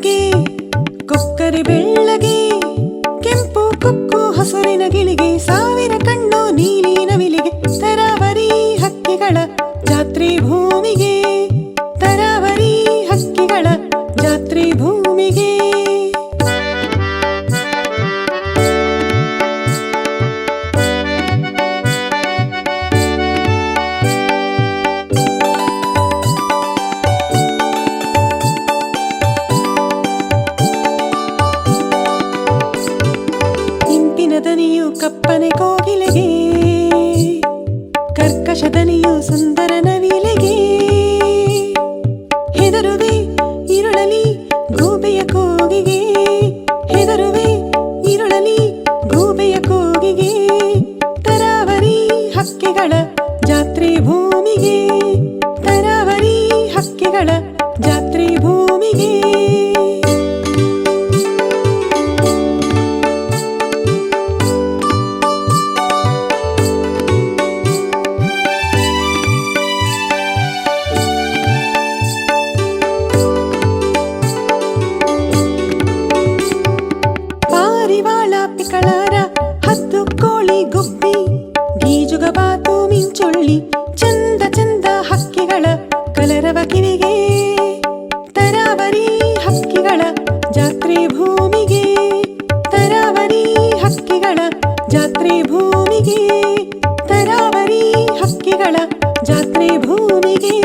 ಬೆಳ್ಳಗೆ ಕೊಕ್ಕರೆ ಬೆಳ್ಳಗೆ ಕೆಂಪು ಕೊಕ್ಕು ಹಸುರಿನ ಗಿಳಿಗೆ ಸಾವಿರ ಇಂಪಿನ ದನಿಯು ಕಪ್ಪನೆ ಕೋಗಿಲೆಗೆ ಕರ್ಕಶ ದನಿಯು ಸುಂದರ ನವಿಲೆಗೆ ಪಾರಿವಾಳ ಹತ್ತು ಕೋಳಿ ಗುಬ್ಬಿ ಗೀಜುಗ ಬಾತು ಮಿಂಚೊಳ್ಳಿ, ಚಂದ ಚಂದ ಹಕ್ಕಿಗಳ ಕಲರವ ಕಿವಿಗೆ. ತರಾವರಿ ಹಕ್ಕಿಗಳ ಜಾತ್ರೆ ಭೂಮಿಗೆ. ತರಾವರಿ ಹಕ್ಕಿಗಳ ಜಾತ್ರೆ ಭೂಮಿಗೆ. ತರಾವರಿ ಹಕ್ಕಿಗಳ ಜಾತ್ರೆ ಭೂಮಿಗೆ.